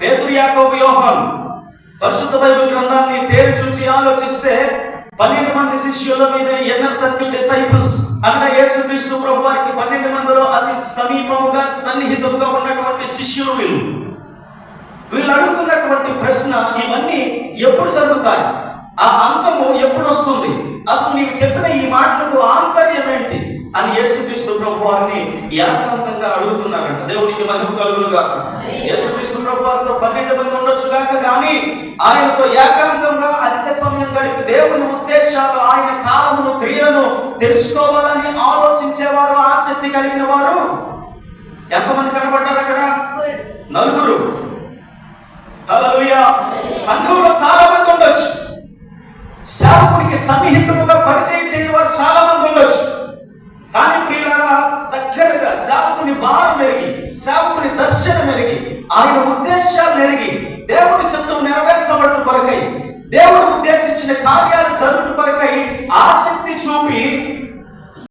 పేదరి యాకోబు యోహాన్. పరిశుద్ధ బైబిల్ గ్రంథాన్ని తేరి చూసి ఆలోచిస్తే పన్నెండు మంది శిష్యుల మీద ఎన్నర్ సర్కిల్ డిసైపుల్స్ అనగా యేసుక్రీస్తు ప్రభు వారికి పన్నెండు మందిలో అతి సమీపముగా సన్నిహితముగా ఉన్నటువంటి శిష్యులు వీళ్ళు. వీళ్ళు అడుగుతున్నటువంటి ప్రశ్న ఇవన్నీ ఎప్పుడు జరుగుతాయి? ఆ అంతము ఎప్పుడు వస్తుంది? అసలు నీకు చెప్పిన ఈ మాటలకు ఆంతర్యం ఏంటి? అని యేసుక్రీస్తు ప్రభు వారిని ఏకాంతంగా అడుగుతున్నారంట. దేవునికి మహిమ కలుగునుగా యేసుక్రీస్తు ప్రభు వారితో పన్నెండు మంది ఉండొచ్చు కాక కానీ ఆయనతో ఏకాంతంగా అధిక సమయం గడిపి దేవుని ఉద్దేశాలు ఆయన కాలమును క్రియలను తెలుసుకోవాలని ఆలోచించేవారు ఆసక్తి కలిగిన వారు ఎంతమంది కనబడ్డారు అక్కడ? నలుగురు. సంఘంలో చాలా మంది ఉండొచ్చు. సేవకునికి సన్నిహితముగా పరిచయం చేయవారు చాలా మంది ఉండొచ్చు. కానీ ప్రియులారా దగ్గరగా సేవకుని బాగా పెరిగి సేవకుని దర్శనం ఆయన ఉద్దేశాలు ఎరిగి దేవుని చిత్తం నెరవేర్చబడటం కొరకై దేవుడు ఉద్దేశించిన కార్యాలు జరుగుట కొరకై ఆశ